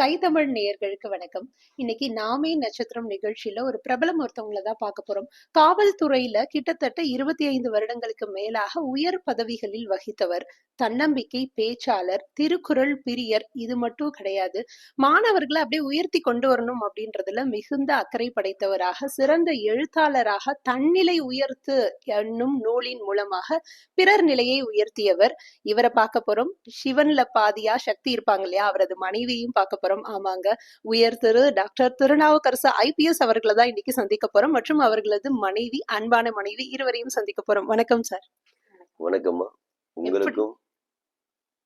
கைதமிழ் நேயர்களுக்கு வணக்கம். இன்னைக்கு நாமே நட்சத்திரம் நிகழ்ச்சியில ஒரு பிரபலம் ஒருத்தவங்கள தான் பார்க்க போறோம். காவல்துறையில கிட்டத்தட்ட இருபத்தி ஐந்து வருடங்களுக்கு மேலாக உயர் பதவிகளில் வகித்தவர் தன்னம்பிக்கை பேச்சாளர் திருக்குறள் பிரியர் இது மட்டும் கிடையாது. மாணவர்களை அப்படியே உயர்த்தி கொண்டு வரணும் அப்படின்றதுல மிகுந்த அக்கறை படைத்தவராக சிறந்த எழுத்தாளராக தன்னிலை உயர்த்து என்னும் நூலின் மூலமாக பிறர் நிலையை உயர்த்தியவர். இவரை பார்க்க போறோம். சிவன்ல பாதியா சக்தி இருப்பாங்க இல்லையா அவரது மனைவியும் பார்க்க போறோம் ஆமாங்க. உயர் திரு டாக்டர் திருநாவுக்கரசு ஐபிஎஸ் அவர்களை தான் இன்னைக்கு சந்திக்க போறோம். மற்றும் அவர்களது மனைவி அன்பான மனைவி இருவரையும் சந்திக்க போறோம். வணக்கம் சார். வணக்கம்மா. உங்களுக்கும்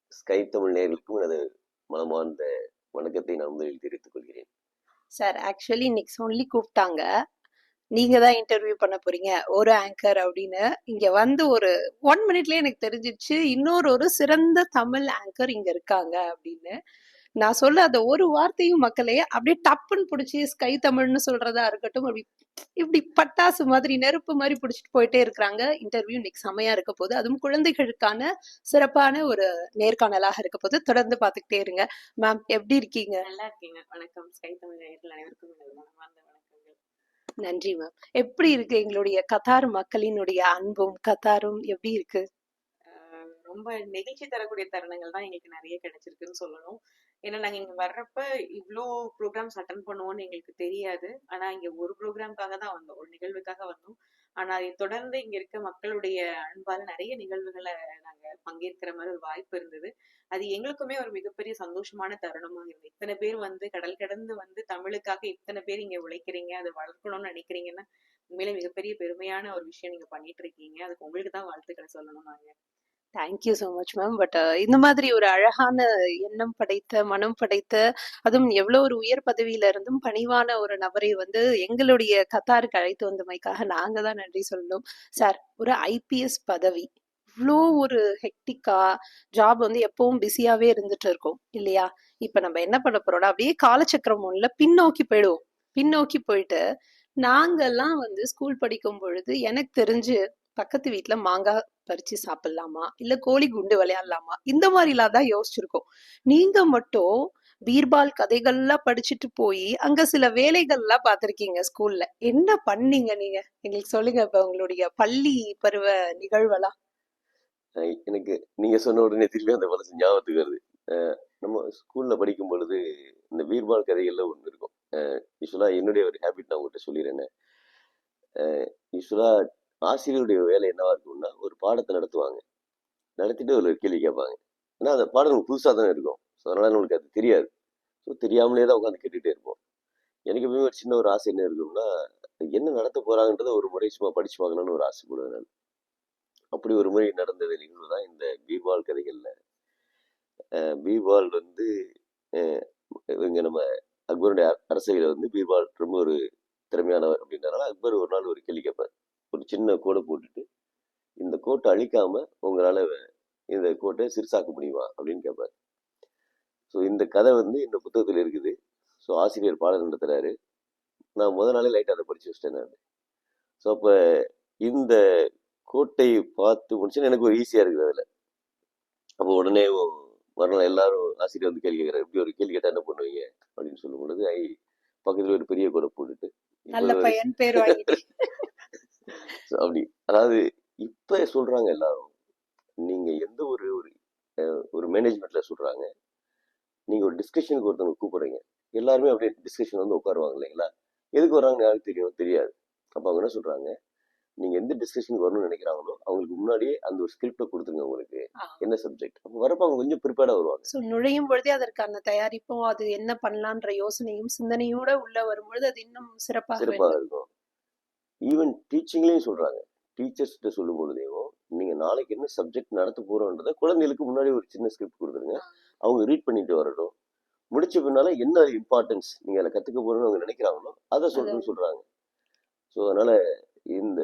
ஸ்கை தமிழ் நேர்களுக்கும் எனது மனமார்ந்த வணக்கத்தை நான் முதலில் தெரிவித்துக் கொள்கிறேன். சார் ஆக்சுவலி இன்னைக்கு சொல்லி கூப்பிட்டாங்க. நீங்க தான் இன்டர்வியூ பண்ண போறீங்க. ஒரு ஆங்கர் அப்படின்னு. இங்க வந்து ஒரு ஒன் மினிட்லயே எனக்கு தெரிஞ்சிச்சு இன்னொரு ஒரு சிறந்த தமிழ் ஆங்கர் இங்க இருக்காங்க அப்படின்னு. நான் சொல்ல அந்த ஒரு வார்த்தையும் மக்களே அப்படியே டப்புன்னு பிடிச்சி ஸ்கை தமிழ்னு சொல்றதா இருக்கட்டும் அப்படி இப்படி பட்டாசு மாதிரி நெருப்பு மாதிரி பிடிச்சிட்டு போயிட்டே இருக்கிறாங்க. இன்டர்வியூ இன்னைக்கு செமையா இருக்க போது அதுவும் குழந்தைகளுக்கான சிறப்பான ஒரு நேர்காணலாக இருக்க போது தொடர்ந்து பார்த்துக்கிட்டே இருங்க. மேம் எப்படி இருக்கீங்க? நல்லா இருக்கீங்க. வணக்கம். ஸ்கை தமிழ் அனைவருக்கும் நன்றி மேம் எப்படி இருக்கு எங்களுடைய கத்தார் மக்களினுடைய அன்பும் கத்தாரும் எப்படி இருக்கு? ரொம்ப நெகிழ்ச்சி தரக்கூடிய தருணங்கள் தான் எங்களுக்கு நிறைய கிடைச்சிருக்குன்னு சொல்லணும். ஏன்னா நாங்க இங்க வர்றப்ப இவ்ளோ ப்ரோக்ராம்ஸ் அட்டன் பண்ணுவோம்னு எங்களுக்கு தெரியாது. ஆனா இங்க ஒரு ப்ரோக்ராம்க்காக தான் வந்தோம். ஒரு நிகழ்வுக்காக வந்தோம். ஆனா அதை தொடர்ந்து இங்க இருக்க மக்களுடைய அன்பால நிறைய நிகழ்வுகளை நாங்க பங்கேற்கிற மாதிரி ஒரு வாய்ப்பு இருந்தது. அது எங்களுக்குமே ஒரு மிகப்பெரிய சந்தோஷமான தருணமா இருந்தது. இத்தனை பேர் வந்து கடல் கடந்து வந்து தமிழுக்காக இத்தனை பேர் இங்க உழைக்கிறீங்க அதை வளர்க்கணும்னு நினைக்கிறீங்கன்னா உண்மையிலே மிகப்பெரிய பெருமையான ஒரு விஷயம் நீங்க பண்ணிட்டு இருக்கீங்க. அதுக்கு உங்களுக்கு தான் வாழ்த்துக்களை சொல்லணும் நாங்க thank you so much ma'am but இந்த மாதிரி ஒரு அழகான எண்ணம் படைத்த மனம் படைத்த அதுவும் எவ்வளோ ஒரு உயர் பதவியில இருந்தும் பணிவான ஒரு நபரை வந்து எங்களுடைய கத்தாருக்கு அழைத்து வந்தமைக்காக நாங்க தான் நன்றி சொல்லணும். சார் ஒரு ஐபிஎஸ் பதவி. இவ்வளோ ஒரு ஹெக்டிக்கா ஜாப் வந்து எப்பவும் பிஸியாவே இருந்துட்டு இருக்கும் இல்லையா? இப்ப நம்ம என்ன பண்ண போறோம்னா அப்படியே காலச்சக்கரம் ஒண்ணுல பின்னோக்கி போயிடுவோம். பின்னோக்கி போயிட்டு நாங்கெல்லாம் வந்து ஸ்கூல் படிக்கும் பொழுது எனக்கு தெரிஞ்சு பக்கத்து வீட்ல மாங்காய் பறிச்சு சாப்பிடலாமா? இல்ல கோழி குண்டு விளையாடலாமா? இந்த மாதிரிலாம் தான் யோசிச்சிருக்கோம். நீங்க மட்டும் பீர்பால் கதைகள்லாம் படிச்சுட்டு போய் அங்க சில வேலைகள்லாம் பார்த்திருக்கீங்க ஸ்கூல்ல. என்ன பண்ணீங்க நீங்க? எங்களுக்கு சொல்லுங்க இப்ப உங்களுடைய பள்ளி பருவ நிகழ்வெல்லாம். அஹ் எனக்கு நீங்க சொன்ன உடனே திரும்பி அந்த பழசு ஞாபகத்துக்கு வருது. நம்ம ஸ்கூல்ல படிக்கும் பொழுது இந்த பீர்பால் கதைகள்ல ஒன்று இருக்கும். யூஸ்வலா என்னுடைய ஒரு ஹேபிட் நான் உங்கள்கிட்ட சொல்லிடுறேன். யூஸ்வலா ஆசிரியருடைய வேலை என்னவா இருக்கும்னா ஒரு பாடத்தை நடத்துவாங்க. நடத்திட்டு ஒரு கேள்வி கேட்பாங்க. ஏன்னா அந்த பாடம் நமக்கு புதுசாக தானே இருக்கும். ஸோ அதனால் நம்மளுக்கு அது தெரியாது. ஸோ தெரியாமலே தான் உட்காந்து கேட்டுகிட்டே இருப்போம். எனக்கு எப்பவுமே ஒரு சின்ன ஒரு ஆசை என்ன இருக்கும்னா என்ன நடத்த போகிறாங்கன்றத ஒரு முறை சும்மா படிச்சு பார்க்கணும்னு ஒரு ஆசைப்படுவேன் நான். அப்படி ஒரு முறை நடந்தது நிகழ்வு தான் இந்த பீர்பால் கதைகளில். பீபால் பீர்பால் வந்து இவங்க நம்ம அக்பருடைய அரசியல வந்து பீர்பால் ரொம்ப ஒரு திறமையானவர் அப்படின்றனால அக்பர் ஒரு நாள் ஒரு கேள்வி கேட்பார். ஒரு சின்ன கோடை போட்டுட்டு இந்த கோட்டை அழிக்காம உங்களால இந்த கோட்டை சிறுசாக்க முடியுமா அப்படின்னு கேட்பார் ஸோ இந்த கதை வந்து இந்த புத்தகத்தில் இருக்குது. ஸோ ஆசிரியர் பாடம் நடத்துறாரு. நான் முத நாளே லைட்டாக அதை படிச்சு வச்சிட்டேன் நான். ஸோ அப்போ இந்த கோட்டை பார்த்து முடிச்சுன்னு எனக்கு ஒரு ஈஸியாக இருக்குது அதில். அப்போ உடனே மறுநாள் எல்லாரும் ஆசிரியர் வந்து கேள்வி கேட்குறாரு. இப்படி ஒரு கேள்வி கேட்டால் என்ன பண்ணுவீங்க? அப்படின்னு சொல்லும் பொழுது ஐ பக்கத்தில் ஒரு பெரிய கோடை போட்டுட்டு நல்ல பையன் பேர் அப்படி அதாவது இப்ப சொல்றாங்க எல்லாரும் நீங்க எந்த ஒரு ஒரு மேனேஜ்மெண்ட்ல சொல்றாங்க நீங்க ஒரு டிஸ்கஷனுக்கு ஒருத்தவங்க கூப்பிடுறீங்க எல்லாருமே அப்படியே டிஸ்கஷன் வந்து உட்காருவாங்க இல்லைங்களா? எதுக்கு வர்றாங்கன்னு யாருக்கு தெரியும்? தெரியாது. அப்ப அவங்க என்ன சொல்றாங்க நீங்க எந்த டிஸ்கஷனுக்கு வரணும்னு நினைக்கிறாங்களோ அவங்களுக்கு முன்னாடியே அந்த ஒரு ஸ்கிரிப்டை கொடுத்துருங்க உங்களுக்கு என்ன சப்ஜெக்ட் அப்போ வரப்ப அவங்க கொஞ்சம் ப்ரிப்பேர்டா வருவாங்க. ஸோ நுழையும் பொழுதே அதற்கான தயாரிப்பும் அது என்ன பண்ணலான்ற யோசனையும் சிந்தனையோட உள்ள வரும்பொழுது அது இன்னும் சிறப்பாக சிறப்பாக இருக்கும். ஈவன் டீச்சிங்லேயும் சொல்றாங்க. டீச்சர்ஸ்கிட்ட சொல்லும் பொழுதேவும் நீங்க நாளைக்கு என்ன சப்ஜெக்ட் நடத்த போறோன்றத குழந்தைகளுக்கு முன்னாடி ஒரு சின்ன ஸ்கிரிப்ட் கொடுத்துருங்க. அவங்க ரீட் பண்ணிட்டு வரட்டும். முடிச்ச பின்னால என்ன இம்பார்ட்டன்ஸ் நீங்க அதில் கத்துக்க போறோம்னு அவங்க நினைக்கிறாங்களோ அதை சொல்லணும்னு சொல்றாங்க. ஸோ அதனால இந்த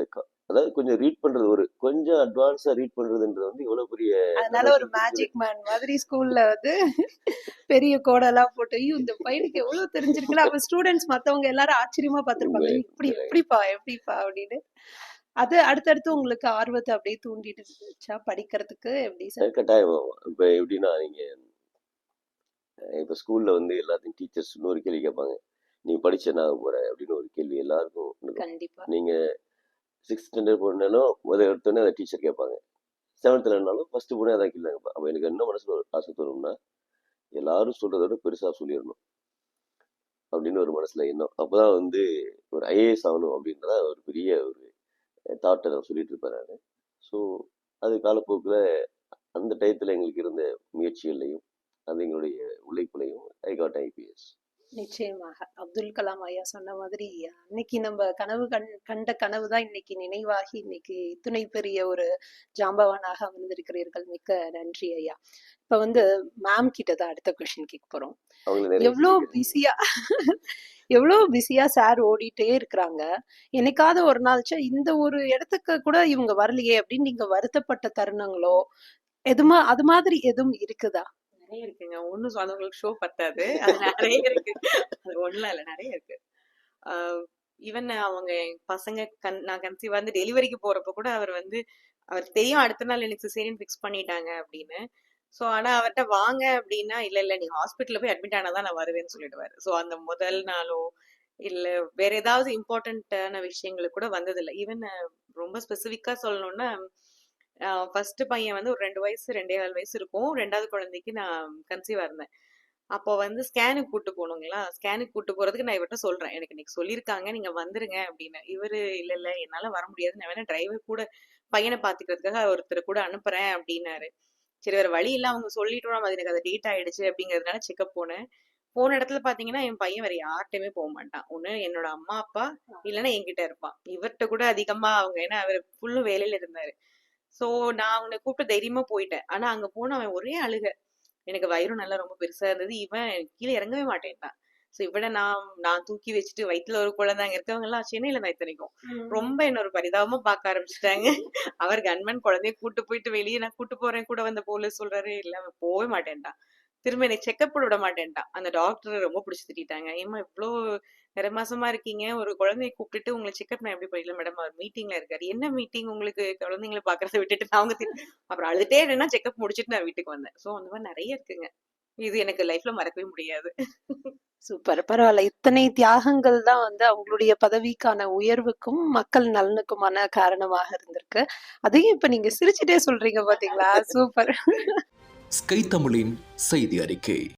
அதாவது கொஞ்சம் ரீட் பண்றது ஒரு கொஞ்சம் அட்வான்ஸா ரீட் பண்றதுன்றது வந்து இவ்வளவு பெரிய அதனால ஒரு மேஜிக் மேன் மாதிரி ஸ்கூல்ல வந்து பெரிய கோடெல்லாம் போட்டு ஐயோ இந்த பையனுக்கு எவ்வளவு தெரிஞ்சிருக்குல்ல அப்ப ஸ்டூடெண்ட்ஸ் மத்தவங்க எல்லாரும் ஆச்சரியமா பார்த்திருப்பாங்க. இப்படி. எப்படிப்பா எப்படிப்பா அப்படின்னு. அது அடுத்தடுத்து உங்களுக்கு ஆர்வத்தை அப்படியே தூண்டிட்டு இருந்துச்சா? படிக்கிறதுக்கு எப்படி சார்? கட்டாயம். இப்ப எப்படின்னா நீங்க இப்போ ஸ்கூலில் வந்து எல்லாத்தையும் டீச்சர்ஸ் இன்னொரு கேள்வி கேட்பாங்க. நீ படிச்ச என்ன ஆக போற அப்படின்னு ஒரு கேள்வி எல்லாருக்கும் கண்டிப்பா. நீங்கள் சிக்ஸ்த் ஸ்டாண்டர்ட் போனாலும் முதல் எடுத்தோடனே அதை டீச்சர் கேட்பாங்க. செவன்த்தில் இருந்தாலும் ஃபஸ்ட்டு போனே அதான் கேட்பாங்க. அப்போ எனக்கு என்ன மனசில் ஒரு ஆசை தோணும்னா எல்லாரும் சொல்கிறத விட பெருசாக சொல்லிடணும். அப்படின்னு ஒரு மனசில் எண்ணம். அப்போ தான் வந்து ஒரு ஐஏஎஸ் ஆகணும் அப்படின்றத ஒரு பெரிய ஒரு தாட்டை நான் சொல்லிட்டு இருப்பேன் நான். ஸோ அது காலப்போக்கில் அந்த டயத்தில் எங்களுக்கு இருந்த முயற்சிகளையும் அது எங்களுடைய உழைப்புலையும் ஐ காட் ஐபிஎஸ் நிச்சயமாக. அப்துல் கலாம் ஐயா சொன்ன மாதிரி அன்னைக்கு நம்ம கனவு கண் கண்ட கனவு தான் இன்னைக்கு நினைவாகி இன்னைக்கு இத்துணை பெரிய ஒரு ஜாம்பவானாக அமர்ந்திருக்கிறீர்கள். மிக்க நன்றி ஐயா. இப்ப வந்து மேம் கிட்ட தான் அடுத்த கொஸ்டின் கேட்க போறோம். எவ்வளோ பிஸியா எவ்வளோ பிஸியா சார் ஓடிட்டே இருக்கிறாங்க. என்னைக்காவது ஒரு நாள் ச்சே இந்த ஒரு இடத்துக்கு கூட இவங்க வரலையே அப்படின்னு நீங்க வருத்தப்பட்ட தருணங்களோ எதுமா அது மாதிரி எதுவும் இருக்குதா? நிறைய இருக்குங்க. ஒன்னும் சொந்தவங்களுக்கு ஷோ பத்தாது. அது நிறைய இருக்கு. அது ஒண்ணுல இல்ல. நிறைய இருக்கு. ஈவன் அவங்க பசங்க கன் நான் கன்சீவ் வந்து டெலிவரிக்கு போறப்ப கூட அவர் வந்து அவர் தெரியும் அடுத்த நாள் எனக்கு சிசேரியன் ஃபிக்ஸ் பண்ணிட்டாங்க அப்படின்னு. சோ ஆனா அவர்ட்ட வாங்க அப்படின்னா இல்ல இல்ல நீங்க ஹாஸ்பிட்டல்ல போய் அட்மிட் ஆனாதான் நான் வருவேன்னு சொல்லிடுவாரு. சோ அந்த முதல் நாளோ இல்ல வேற ஏதாவது இம்பார்ட்டன்டான விஷயங்களுக்கு கூட வந்ததில்லை. ஈவன் ரொம்ப ஸ்பெசிஃபிக்கா சொல்லணும்னா ஃபர்ஸ்ட் பையன் வந்து ஒரு ரெண்டு வயசு ரெண்டே கால் வயசு இருக்கும். ரெண்டாவது குழந்தைக்கு நான் கன்சீவா இருந்தேன். அப்போ வந்து ஸ்கேனுக்கு கூட்டு போகணுங்களா? ஸ்கேனுக்கு கூட்டு போறதுக்கு நான் இவர்கிட்ட சொல்றேன். எனக்கு இன்னைக்கு சொல்லியிருக்காங்க. நீங்க வந்துருங்க அப்படின்னு. இவரு இல்ல இல்ல என்னால வர முடியாது நான் வேணா டிரைவர் கூட பையனை பாத்துக்கிறதுக்காக ஒருத்தர் கூட அனுப்புறேன் அப்படின்னாரு. சரி வேற வழி இல்ல. அவங்க சொல்லிட்டோம். நம்ம அது எனக்கு அது டேட் ஆயிடுச்சு அப்படிங்கறதுனால செக்அப் போனேன். போன இடத்துல பாத்தீங்கன்னா என் பையன் வேற யார்கிட்டயுமே போக மாட்டான். ஒண்ணு என்னோட அம்மா அப்பா இல்லைன்னா என்கிட்ட இருப்பான். இவர்கிட்ட கூட அதிகமா அவங்க ஏன்னா அவர் ஃபுல்லும் வேலையில இருந்தாரு. சோ நான் அவனை கூப்பிட்டு தைரியமா போயிட்டேன். ஆனா அங்க போன அவன் ஒரே அழுக. எனக்கு வயிறும் நல்லா ரொம்ப பெருசா இருந்தது. இவன் கீழே இறங்கவே மாட்டேன்ட்டான். சோ இவனை நான் நான் தூக்கி வச்சுட்டு வயித்துல ஒரு குழந்தை அங்க இருக்கவங்க எல்லாம் சென்னையில தான் இத்தனைக்கும். ரொம்ப என்ன ஒரு பரிதாபமா பார்க்க ஆரம்பிச்சிட்டாங்க. அவர் கன்மன் குழந்தைய கூட்டு போயிட்டு வெளியே நான் கூட்டு போறேன். கூட வந்த போலீஸ் சொல்றாரு இல்ல அவன் போகவே மாட்டேன்ட்டான். திரும்ப என்னை செக்அப் விட மாட்டேன்ட்டான் அந்த டாக்டர் ரொம்ப பிடிச்சி திட்டாங்க ஏமா இவ்வளோ நிறைய மாசமா இருக்கீங்க. ஒரு குழந்தைய கூப்பிட்டுட்டு உங்களை செக்அப் நான் எப்படி பண்ணல மேடம் அவர் மீட்டிங்ல இருக்காரு. என்ன மீட்டிங் உங்களுக்கு? குழந்தைங்களை பாக்குறத விட்டுட்டு நான் அவங்க அப்புறம் அழுதுட்டே என்னன்னா செக்அப் முடிச்சுட்டு நான் வீட்டுக்கு வந்தேன். சோ அந்த மாதிரி நிறைய இருக்குங்க. இது எனக்கு லைஃப்ல மறக்கவே முடியாது. சூப்பர். பரவாயில்ல. இத்தனை தியாகங்கள் தான் வந்து அவங்களுடைய பதவிக்கான உயர்வுக்கும் மக்கள் நலனுக்குமான காரணமாக இருந்திருக்கு. அதையும் இப்ப நீங்க சிரிச்சுட்டே சொல்றீங்க பாத்தீங்களா? சூப்பர். ஸ்கை தமிழின் செய்தி அறிக்கை.